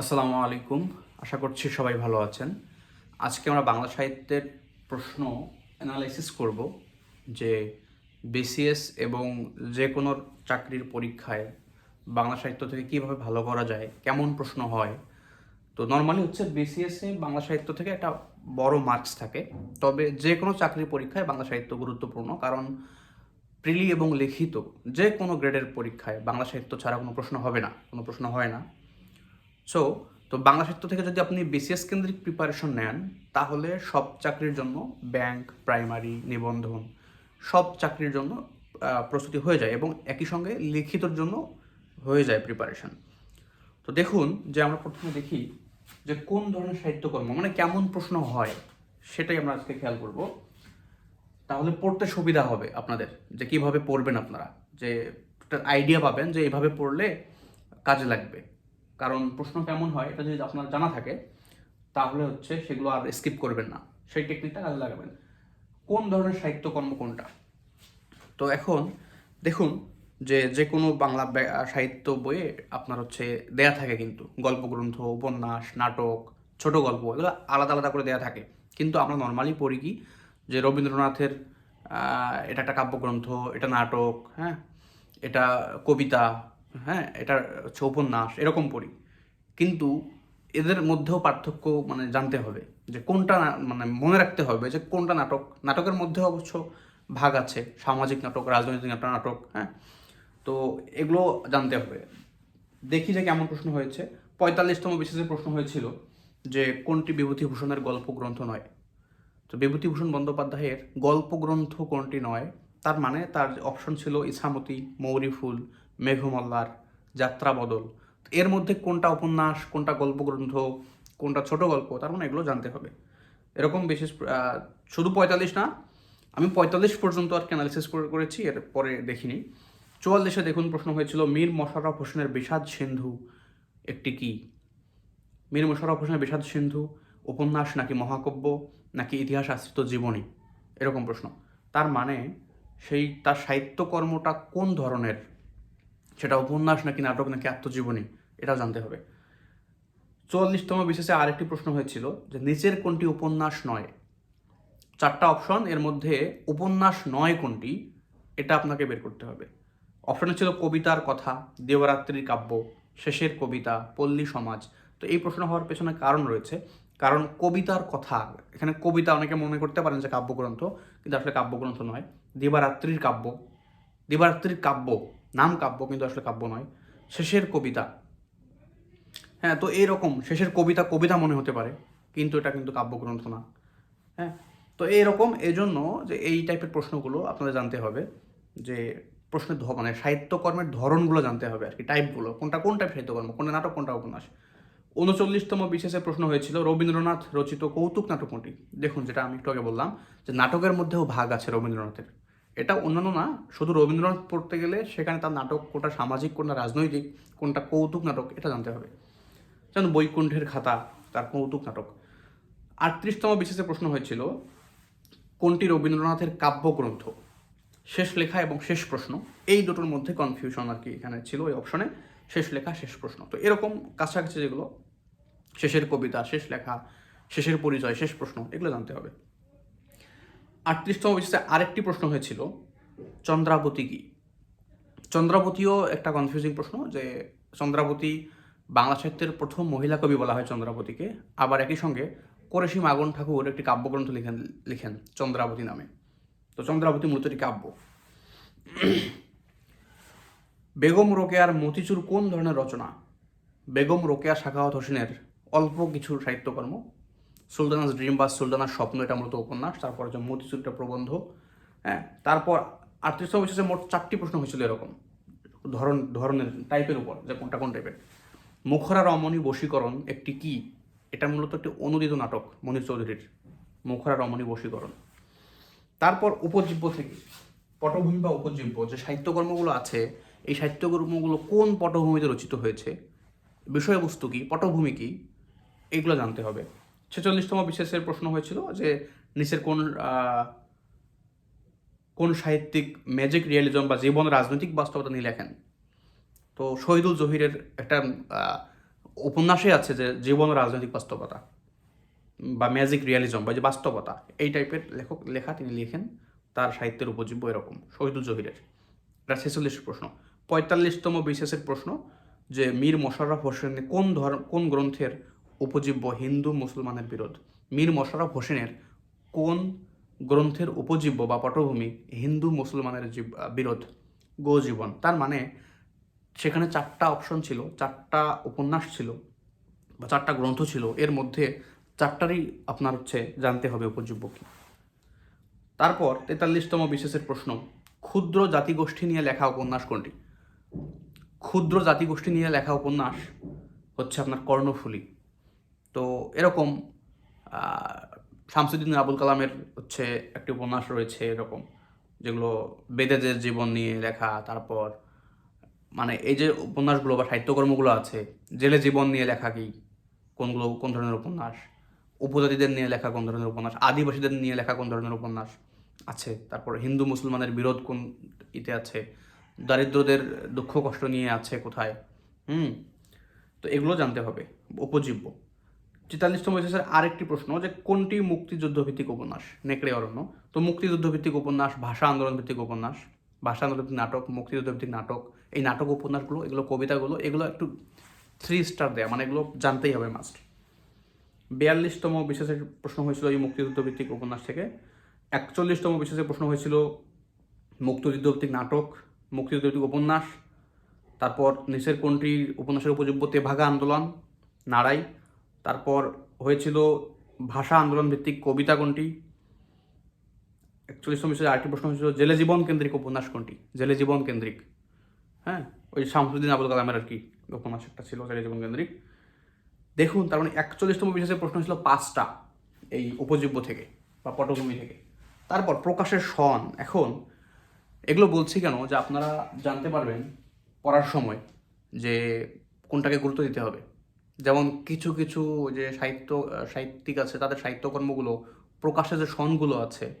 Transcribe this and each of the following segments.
আসসালামু আলাইকুম। আশা করছি সবাই ভালো আছেন। আজকে আমরা বাংলা সাহিত্যের প্রশ্ন অ্যানালাইসিস করব যে বিসিএস এবং যে কোনো চাকরির পরীক্ষায় বাংলা সাহিত্য থেকে কীভাবে ভালো করা যায়, কেমন প্রশ্ন হয়। তো নর্মালি হচ্ছে বিসিএসে বাংলা সাহিত্য থেকে একটা বড় মার্কস থাকে। তবে যে কোনো চাকরির পরীক্ষায় বাংলা সাহিত্য গুরুত্বপূর্ণ। কারণ প্রিলি এবং লিখিত যে কোনো গ্রেডের পরীক্ষায় বাংলা সাহিত্য ছাড়া কোনো প্রশ্ন হবে না, কোনো প্রশ্ন হয় না। সো তো বাংলা সাহিত্য থেকে যদি আপনি বিসিএস কেন্দ্রিক প্রিপারেশন নেন, তাহলে সব চাকরির জন্য ব্যাংক প্রাইমারি নিবন্ধন সব চাকরির জন্য প্রস্তুতি হয়ে যায় এবং একই সঙ্গে লিখিতর জন্য হয়ে যায় প্রিপারেশন তো দেখুন যে আমরা প্রথমে দেখি যে কোন ধরনের সাহিত্যকর্ম মানে কেমন প্রশ্ন হয়, সেটাই আমরা আজকে খেয়াল করব। তাহলে পড়তে সুবিধা হবে আপনাদের, যে কীভাবে পড়বেন আপনারা, যে একটা আইডিয়া পাবেন যে এইভাবে পড়লে কাজে লাগবে। কারণ প্রশ্ন কেমন হয়, এটা যদি আপনার জানা থাকে, তাহলে হচ্ছে সেগুলো আর স্কিপ করবেন না। সেই টেকনিকটা কাজে লাগাবেন। কোন ধরনের সাহিত্যকর্ম কোনটা? তো এখন দেখুন যে যে কোনো বাংলা সাহিত্য বইয়ে আপনার হচ্ছে দেয়া থাকে কিন্তু। গল্পগ্রন্থ, উপন্যাস, নাটক, ছোট গল্প, এগুলো আলাদা আলাদা করে দেয়া থাকে। কিন্তু আমরা নর্মালি পড়ি কি? যে রবীন্দ্রনাথের এটা একটা কাব্যগ্রন্থ, এটা নাটক হ্যাঁ? এটা কবিতা হ্যাঁ এটা হচ্ছে উপন্যাস এরকম পড়ি। কিন্তু এদের মধ্যেও পার্থক্য মানে জানতে হবে যে কোনটা মানে মনে রাখতে হবে যে কোনটা নাটক, নাটকের মধ্যে অবশ্য ভাগ আছে, সামাজিক নাটক, রাজনৈতিক নাটক নাটক হ্যাঁ? তো এগুলো জানতে হবে। দেখি যে কেমন প্রশ্ন হয়েছে। পঁয়তাল্লিশতম বিশেষের প্রশ্ন হয়েছিল যে কোনটি বিভূতিভূষণের গল্প গ্রন্থ নয়? তো বিভূতিভূষণ বন্দ্যোপাধ্যায়ের গল্প গ্রন্থ কোনটি নয়? তার মানে তার অপশন ছিল ইছামতি, মৌরিফুল মেঘমল্লার যাত্রা বদল। এর মধ্যে কোনটা উপন্যাস, কোনটা গল্প গ্রন্থ কোনটা ছোট গল্প, তার মানে এগুলো জানতে হবে। এরকম বিশেষ শুধু পঁয়তাল্লিশ না, আমি পঁয়তাল্লিশ পর্যন্ত আর অ্যানালিসিস করেছি, এর পরে দেখিনি। চুয়াল্লিশে দেখুন প্রশ্ন হয়েছিল, মীর মশাররফ হোসেনের বিষাদ সিন্ধু একটি কি? মীর মোশাররফ হোসেনের বিষাদ সিন্ধু উপন্যাস নাকি মহাকাব্য, নাকি ইতিহাস আশ্রিত জীবনী? এরকম প্রশ্ন। তার মানে সেই, তার সাহিত্যকর্মটা কোন ধরনের সেটা উপন্যাস নাকি নাটক নাকি আত্মজীবনী, এটাও জানতে হবে। চুয়াল্লিশতম বিশেষে আরেকটি প্রশ্ন হয়েছিল যে নিচের কোনটি উপন্যাস নয়? চারটা অপশন, এর মধ্যে উপন্যাস নয় কোনটি, এটা আপনাকে বের করতে হবে। অপশনে ছিল কবিতার কথা, দেবরাত্রির কাব্য, শেষের কবিতা, পল্লী সমাজ। তো এই প্রশ্ন হওয়ার পেছনে কারণ রয়েছে। কারণ কবিতার কথা, এখানে কবিতা অনেকে মনে করতে পারেন যে কাব্যগ্রন্থ, কিন্তু আসলে কাব্যগ্রন্থ নয়। দিবারাত্রির কাব্য দিবারাত্রির কাব্য নাম কাব্য কিন্তু আসলে কাব্য নয়, শেষের কবিতা। হ্যাঁ তো এইরকম শেষের কবিতা কবিতা মনে হতে পারে, কিন্তু এটা কিন্তু কাব্যগ্রন্থ না। হ্যাঁ তো এইরকম এই জন্য যে এই টাইপের প্রশ্নগুলো আপনাদের জানতে হবে, যে প্রশ্নের মানে সাহিত্যকর্মের ধরনগুলো জানতে হবে আর কি, টাইপগুলো, কোনটা, কোন টাইপ সাহিত্যকর্ম, কোনটা নাটক, কোনটা উপন্যাস। উনচল্লিশতম বিশেষে প্রশ্ন হয়েছিল, রবীন্দ্রনাথ রচিত কৌতুক নাটক কোনটি দেখুন, যেটা আমি একটু আগে বললাম, যে নাটকের মধ্যেও ভাগ আছে রবীন্দ্রনাথের। এটা অন্যান্য না, শুধু রবীন্দ্রনাথ পড়তে গেলে সেখানে তার নাটক, কোনটা সামাজিক, কোনটা রাজনৈতিক, কোনটা কৌতুক নাটক, এটা জানতে হবে। যেমন বৈকুণ্ঠের খাতা, তার কৌতুক নাটক। আটত্রিশতম বিশেষে প্রশ্ন হয়েছিল, কোনটি রবীন্দ্রনাথের কাব্যগ্রন্থ? শেষ লেখা এবং শেষ প্রশ্ন। এই দুটোর মধ্যে কনফিউশন আর কি এখানে ছিল ওই অপশনে শেষ লেখা, শেষ প্রশ্ন। তো এরকম কাছাকাছি যেগুলো, শেষের কবিতা, শেষ লেখা, শেষের পরিচয়, শেষ প্রশ্ন, এগুলো জানতে হবে। আটত্রিশতম বিশেষে আরেকটি প্রশ্ন হয়েছিল, চন্দ্রাবতী কি? চন্দ্রাবতীও একটা কনফিউজিং প্রশ্ন যে চন্দ্রাবতী বাংলা সাহিত্যের প্রথম মহিলা কবি বলা হয় চন্দ্রাবতীকে। আবার একই সঙ্গে কোরেশি মাগন ঠাকুর একটি কাব্যগ্রন্থ লিখেন লিখেন চন্দ্রাবতী নামে। তো চন্দ্রাবতী মূলত একটি কাব্য। বেগম রোকেয়ার মতিচুর কোন ধরনের রচনা? বেগম রোকেয়া, শাখাওয়াত হোসেনের অল্প কিছু সাহিত্যকর্ম। সুলতানাস ড্রিম বা সুলতানার স্বপ্ন, এটা মূলত উপন্যাস, তারপর হচ্ছে মতিচুর প্রবন্ধ হ্যাঁ তারপর আটত্রিশ বিশেষে মোট চারটি প্রশ্ন হয়েছিল এরকম, ধরন, ধরনের টাইপের উপর, যে কোনটা কোন টাইপের মুখরা রমণী বশীকরণ একটি কি? এটা মূলত একটি অনুদিত নাটক, মনির চৌধুরীর, মুখরা রমণী বশীকরণ। তারপর উপজীব্য থেকে, পটভূমি বা উপজীব্য, যে সাহিত্যকর্মগুলো আছে, এই সাহিত্যকর্মগুলো কোন পটভূমিতে রচিত হয়েছে, বিষয়বস্তু কি, পটভূমি কি, এগুলো জানতে হবে। ছেচল্লিশতম বিশেষের প্রশ্ন হয়েছিল যে নিচের কোন কোন সাহিত্যিক ম্যাজিক রিয়েলিজম বা জীবন রাজনৈতিক বাস্তবতা নিয়ে লেখেন? তো শহীদুল জহিরের একটা উপন্যাসে আছে যে জীবন রাজনৈতিক বাস্তবতা বা ম্যাজিক রিয়ালিজম বা যে বাস্তবতা, এই টাইপের লেখক, লেখা তিনি লিখেন, তার সাহিত্যের উপজীব্য এরকম, শহীদুল জহিরের। এটা ছেচল্লিশ প্রশ্ন। পঁয়তাল্লিশতম বিশেষের প্রশ্ন যে মীর মোশাররফ হোসেন কোন ধর্ম কোন গ্রন্থের উপজীব্য হিন্দু মুসলমানের বিরোধ। মীর মোশাররফ হোসেনের কোন গ্রন্থের উপজীব্য বা পটভূমি হিন্দু মুসলমানের বিরোধ? গো জীবন তার মানে সেখানে চারটা অপশন ছিল, চারটা উপন্যাস ছিল বা চারটা গ্রন্থ ছিল। এর মধ্যে চারটারই আপনার হচ্ছে জানতে হবে উপজীব্য কি। তারপর তেতাল্লিশতম বিশেষের প্রশ্ন, ক্ষুদ্র জাতিগোষ্ঠী নিয়ে লেখা উপন্যাস কোনটি? ক্ষুদ্র জাতিগোষ্ঠী নিয়ে লেখা উপন্যাস হচ্ছে আপনার কর্ণফুলী। তো এরকম শামসুদ্দিন আবুল কালামের হচ্ছে একটি উপন্যাস রয়েছে এরকম, যেগুলো বেদেদের জীবন নিয়ে লেখা, তারপর মানে এই যে উপন্যাসগুলো বা সাহিত্যকর্মগুলো আছে, জেলে জীবন নিয়ে লেখা কি, কোনগুলো, কোন ধরনের উপন্যাস, উপজাতিদের নিয়ে লেখা কোন ধরনের উপন্যাস, আদিবাসীদের নিয়ে লেখা কোন ধরনের উপন্যাস আছে, তারপর হিন্দু মুসলমানের বিরোধ কোন ইতে আছে, দারিদ্রদের দুঃখ কষ্ট নিয়ে আছে কোথায়, হুম, তো এগুলো জানতে হবে, উপজীব্য। তেতাল্লিশতম বিশেষের আরেকটি প্রশ্ন যে কোনটি মুক্তিযুদ্ধ ভিত্তিক উপন্যাস? নেকড়ে অরণ্য। তো মুক্তিযুদ্ধ ভিত্তিক উপন্যাস, ভাষা আন্দোলন ভিত্তিক উপন্যাস, ভাষা আন্দোলন নাটক মুক্তিযুদ্ধ ভিত্তিক নাটক, এই নাটক উপন্যাসগুলো, এগুলো কবিতাগুলো, এগুলো একটু থ্রি স্টার দেয়া মানে এগুলো জানতেই হবে মাস্ট বিয়াল্লিশতম বিশেষের প্রশ্ন হয়েছিল এই মুক্তিযুদ্ধ ভিত্তিক উপন্যাস থেকে। একচল্লিশতম বিশেষের প্রশ্ন হয়েছিল মুক্তিযুদ্ধ ভিত্তিক নাটক মুক্তিযুদ্ধ ভিত্তিক উপন্যাস, তারপর নিচের কোনটি উপন্যাসের উপযোগ্য তেভাগা আন্দোলন? নাড়াই তারপর হয়েছিল ভাষা আন্দোলন ভিত্তিক কবিতা কোনটি? একচল্লিশতম বিষয়ে আরেকটি প্রশ্ন হয়েছিল, জেলে জীবন কেন্দ্রিক উপন্যাস কোনটি? জেলে জীবন কেন্দ্রিক। হ্যাঁ? ওই শামসুদ্দিন আবুল কালামের আর কি উপন্যাস একটা ছিল, জেলে জীবন কেন্দ্রিক। দেখুন, তার মানে একচল্লিশতম বিশেষের প্রশ্ন ছিল পাঁচটা এই উপজীব্য থেকে বা পটভূমি থেকে। তারপর প্রকাশের সন। এখন এগুলো বলছি কেন? যে আপনারা জানতে পারবেন পড়ার সময় যে কোনটাকে গুরুত্ব দিতে হবে। যেমন কিছু কিছু যে সাহিত্য সাহিত্যিক আছে, তাদের সাহিত্যকর্মগুলো, প্রকাশের যে সনগুলো আছে,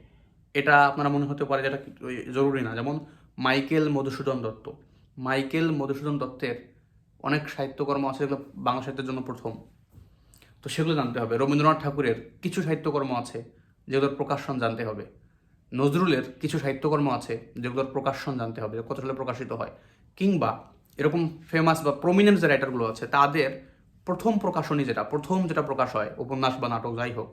এটা আপনারা মনে হতে পারে যেটা জরুরি না। যেমন মাইকেল মধুসূদন দত্ত। মাইকেল মধুসূদন দত্তের অনেক সাহিত্যকর্ম আছে যেগুলো বাংলা সাহিত্যের জন্য প্রথম। তো সেগুলো জানতে হবে। রবীন্দ্রনাথ ঠাকুরের কিছু সাহিত্যকর্ম আছে যেগুলোর প্রকাশন জানতে হবে। নজরুলের কিছু সাহিত্যকর্ম আছে যেগুলোর প্রকাশন জানতে হবে কত সালে প্রকাশিত হয়। কিংবা এরকম ফেমাস বা প্রমিনেন্ট যে রাইটারগুলো আছে, তাদের প্রথম প্রকাশনী যেটা, প্রথম যেটা প্রকাশ হয়, উপন্যাস বা নাটক যাই হোক,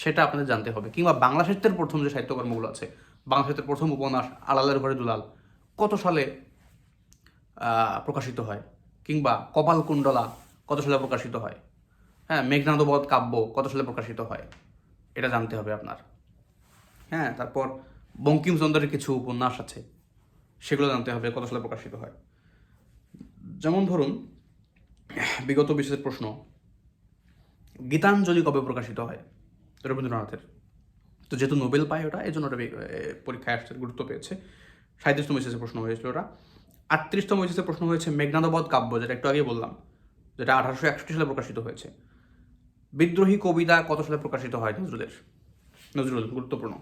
সেটা আপনাদের জানতে হবে। কিংবা বাংলা সাহিত্যের প্রথম যে সাহিত্যকর্মগুলো আছে, বাংলা সাহিত্যের প্রথম উপন্যাস আড়ালের ঘরে দুলাল, কত সালে প্রকাশিত হয়? কিংবা কপালকুণ্ডলা কত সালে প্রকাশিত হয়? হ্যাঁ মেঘনাদবধ কাব্য, কত সালে প্রকাশিত হয়? এটা জানতে হবে আপনার। হ্যাঁ তারপর বঙ্কিমচন্দ্রের কিছু উপন্যাস আছে, সেগুলো জানতে হবে কত সালে প্রকাশিত হয়। যেমন ধরুন বিগত বিশেষ প্রশ্ন। গীতাঞ্জলি কবে প্রকাশিত হয়? রবীন্দ্রনাথের। তো যেহেতু নোবেল পায় ওটা এই জন্য ওটা পরীক্ষায় আসতে গুরুত্ব পেয়েছে। সাঁত্রিশতম বিশেষে প্রশ্ন হয়েছিল ওটা। আটত্রিশতম বিশেষে প্রশ্ন হয়েছে মেঘনাদবধ কাব্য, যেটা একটু আগে বললাম, যেটা আঠারোশো একষট্টি সালে প্রকাশিত হয়েছে। বিদ্রোহী কবিতা কত সালে প্রকাশিত হয়, নজরুলের? নজরুল, গুরুত্বপূর্ণ।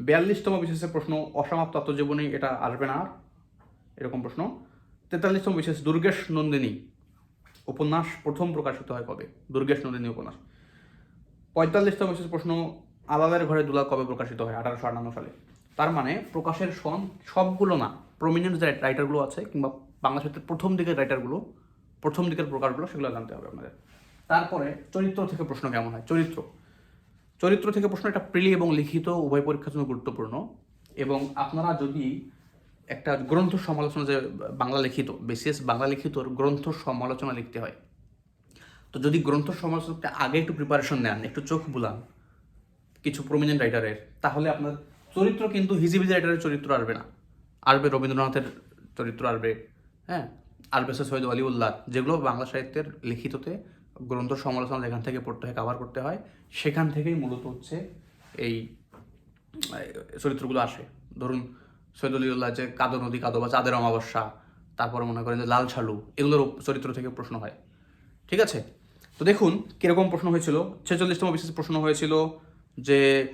বিয়াল্লিশতম বিশেষের প্রশ্ন, অসমাপ্ত আত্মজীবনী, এটা আসবে না আর? এরকম প্রশ্ন। তেতাল্লিশতম বিশেষ, দুর্গেশ নন্দিনী। উপন্যাস প্রথম প্রকাশিত হয় কবে? দুর্গেশ নন্দিনী উপন্যাস। পঁয়তাল্লিশতম প্রশ্ন, আলালের ঘরে দুলা কবে প্রকাশিত হয়? আঠারোশো আটান্ন সালে। তার মানে প্রকাশের সন সবগুলো না প্রমিনেন্ট যে রাইটারগুলো আছে কিংবা বাংলা সাহিত্যের প্রথম দিকের রাইটারগুলো প্রথম দিকের প্রকাশগুলো সেগুলো জানতে হবে আপনাদের। তারপরে চরিত্র থেকে প্রশ্ন কেমন হয়? চরিত্র। চরিত্র থেকে প্রশ্ন এটা প্রিলি এবং লিখিত উভয় পরীক্ষার জন্য গুরুত্বপূর্ণ এবং আপনারা যদি একটা গ্রন্থ সমালোচনা যে বাংলা লিখিত, বিশেষ বাংলা লিখিতর গ্রন্থ সমালোচনা লিখতে হয়। তো যদি গ্রন্থ সমালোচনাতে আগে একটু প্রিপারেশন নেন, একটু চোখ বুলান কিছু প্রমিনেন্ট রাইটারের তাহলে আপনার চরিত্র কিন্তু হিজিবিজি রাইটারের চরিত্র আসবে না। আসবে রবীন্দ্রনাথের চরিত্র আসবে হ্যাঁ? আসবে সৈয়দ অলিউল্লাহ, যেগুলো বাংলা সাহিত্যের লিখিততে গ্রন্থ সমালোচনা যেখান থেকে পড়তে হয় কাভার করতে হয়, সেখান থেকেই মূলত হচ্ছে এই চরিত্রগুলো আসে। ধরুন সৈয়দ অলিউল্লাহ যে কাদো নদী, কাদো বা চাঁদের অমাবস্যা, তারপরে মনে করেন যে লাল ছালু এগুলোর চরিত্র থেকে প্রশ্ন হয়। ঠিক আছে? তো দেখুন কীরকম প্রশ্ন হয়েছিল। ছেচল্লিশতম বিশেষ প্রশ্ন হয়েছিল যে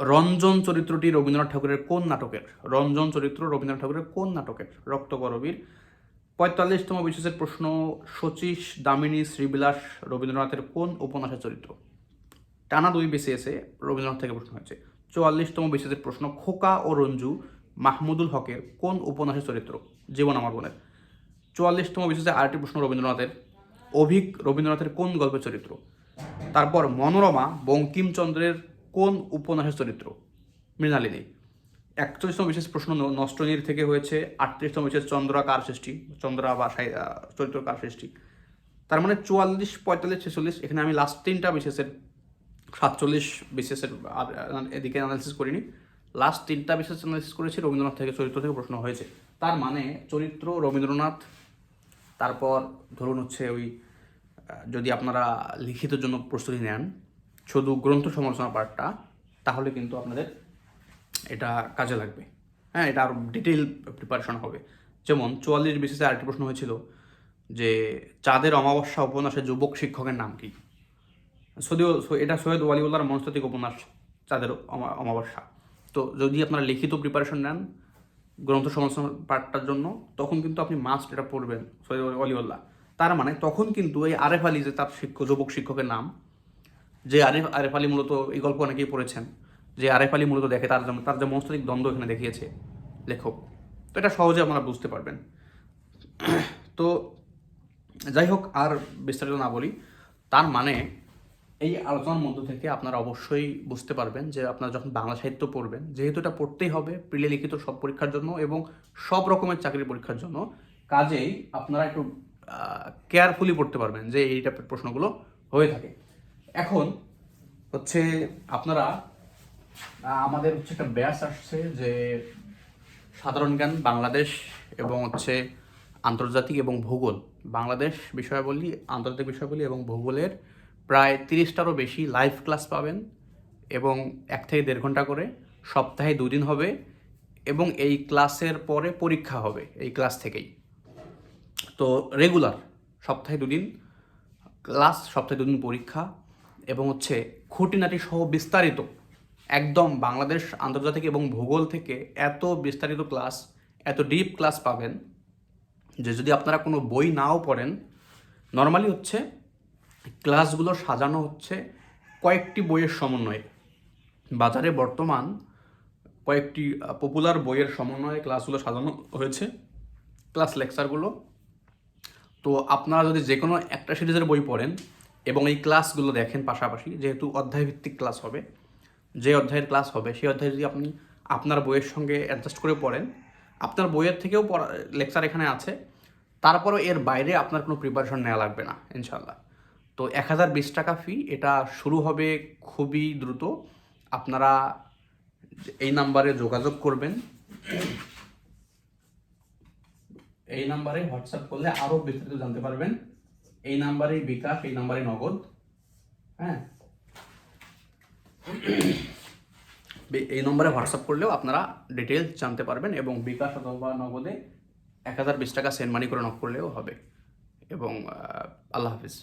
রঞ্জন চরিত্রটি রবীন্দ্রনাথ ঠাকুরের কোন নাটকের? রঞ্জন চরিত্র রবীন্দ্রনাথ ঠাকুরের কোন নাটকের? রক্তকরবীর পঁয়তাল্লিশতম বিশেষের প্রশ্ন, শচীশ দামিনী শ্রীবিলাস রবীন্দ্রনাথের কোন উপন্যাসের চরিত্র? টানা দুই বিসিএসে রবীন্দ্রনাথ থেকে প্রশ্ন হয়েছে। চুয়াল্লিশতম বিশেষের প্রশ্ন, খোকা ও রঞ্জু মাহমুদুল হকের কোন উপন্যাসের চরিত্র? জীবন আমার বোনের চুয়াল্লিশতম বিশেষে আরেকটি প্রশ্ন, রবীন্দ্রনাথের। অভিক রবীন্দ্রনাথের কোন গল্পের চরিত্র? তারপর মনোরমা বঙ্কিমচন্দ্রের কোন উপন্যাসের চরিত্র? মৃণালিনী। একচল্লিশতম বিশেষ প্রশ্ন নষ্টনীর থেকে হয়েছে আটত্রিশতম বিশেষ চন্দ্রা কার সৃষ্টি? চন্দ্রা বা চরিত্র কার সৃষ্টি? তার মানে চুয়াল্লিশ, পঁয়তাল্লিশ, ছেচল্লিশ, এখানে আমি লাস্ট তিনটা বিশেষের সাতচল্লিশ আর এদিকে অ্যানালিসিস করিনি। লাস্ট তিনটা বিশেষ অ্যানালিসিস করেছি, রবীন্দ্রনাথ থেকে চরিত্র থেকে প্রশ্ন হয়েছে। তার মানে চরিত্র রবীন্দ্রনাথ, তারপর ধরুন হচ্ছে ওই যদি আপনারা লিখিতের জন্য প্রস্তুতি নেন, শুধু গ্রন্থ সমালোচনা পার্টটা তাহলে কিন্তু আপনাদের এটা কাজে লাগবে। হ্যাঁ এটা আরও ডিটেল প্রিপারেশন হবে। যেমন চুয়াল্লিশ বিশেষে আরেকটি প্রশ্ন হয়েছিল যে, চাঁদের অমাবস্যা উপন্যাসের যুবক শিক্ষকের নাম কি? যদিও সো- এটা সৈয়দ ওয়ালিউল্লাহর মনস্তাত্ত্বিক উপন্যাস অমা- অমাবস্যা। তো যদি আপনারা লিখিত প্রিপারেশন নেন, গ্রন্থ সমালোচনা পাঠটার জন্য, তখন কিন্তু আপনি মাস্ট এটা পড়বেন, সৈয়দ ওয়ালিউল্লাহ। তার মানে তখন কিন্তু এই আরেফ আলী যে তার শিক্ষক, যুবক শিক্ষকের নাম, যে আরেফ আরেফ আলী মূলত এই গল্প অনেকেই পড়েছেন, যে আরেফ আলী মূলত দেখে তার তার যে মনস্তাত্ত্বিক দ্বন্দ্ব এখানে দেখিয়েছে লেখক। তো এটা সহজে আপনারা বুঝতে পারবেন। তো যাই হোক, আর বিস্তারিত না বলি, তার মানে এই আলোচনার মধ্য থেকে আপনারা অবশ্যই বুঝতে পারবেন যে আপনারা যখন বাংলা সাহিত্য পড়বেন, যেহেতু এটা পড়তেই হবে প্রিলে লিখিত সব পরীক্ষার জন্য এবং সব রকমের চাকরির পরীক্ষার জন্য, কাজেই আপনারা একটু কেয়ারফুলি পড়তে পারবেন যে এই টাইপের প্রশ্নগুলো হয়ে থাকে। এখন হচ্ছে আপনারা আমাদের হচ্ছে একটা ব্যাস আসছে যে সাধারণ জ্ঞান বাংলাদেশ এবং হচ্ছে আন্তর্জাতিক এবং ভূগোল, বাংলাদেশ বিষয়াবলী, আন্তর্জাতিক বিষয়াবলী এবং ভূগোলের প্রায় তিরিশটারও বেশি লাইভ ক্লাস পাবেন এবং এক থেকে দেড় ঘণ্টা করে, সপ্তাহে দুদিন হবে এবং এই ক্লাসের পরে পরীক্ষা হবে এই ক্লাস থেকেই। তো রেগুলার সপ্তাহে দুদিন ক্লাস সপ্তাহে দুদিন পরীক্ষা এবং হচ্ছে খুঁটিনাটি সহ বিস্তারিত, একদম বাংলাদেশ, আন্তর্জাতিক এবং ভূগোল থেকে এত বিস্তারিত ক্লাস এত ডিপ ক্লাস পাবেন যে যদি আপনারা কোনো বই নাও পড়েন নর্মালি হচ্ছে ক্লাসগুলো সাজানো হচ্ছে কয়েকটি বইয়ের সমন্বয়ে। বাজারে বর্তমান কয়েকটি পপুলার বইয়ের সমন্বয়ে ক্লাসগুলো সাজানো হয়েছে ক্লাস লেকচারগুলো তো আপনারা যদি যে কোনো একটা সিরিজের বই পড়েন এবং এই ক্লাসগুলো দেখেন পাশাপাশি, যেহেতু অধ্যায়ভিত্তিক ক্লাস হবে, যে অধ্যায়ের ক্লাস হবে, সেই অধ্যায় যদি আপনি আপনার বইয়ের সঙ্গে অ্যাডজাস্ট করে পড়েন, আপনার বইয়ের থেকেও পড়া লেকচার এখানে আছে, তারপরও এর বাইরে আপনার কোনো প্রিপারেশন নেওয়া লাগবে না ইনশাল্লাহ তো এক হাজার বিশ টাকা ফি এটা শুরু হবে খুবই দ্রুত। আপনারা এই নাম্বারে যোগাযোগ করবেন। এই নাম্বারে হোয়াটসঅ্যাপ করলে আরও বিস্তারিত জানতে পারবেন। এই নাম্বারেই বিকাশ, এই নাম্বারে নগদ। হ্যাঁ? এই নম্বরে হোয়াটসঅ্যাপ করলেও আপনারা ডিটেলস জানতে পারবেন এবং বিকাশ অথবা নগদে এক হাজার বিশ টাকা সেন্ড মানি করে নক করলেও হবে। এবং আল্লাহ হাফিজ।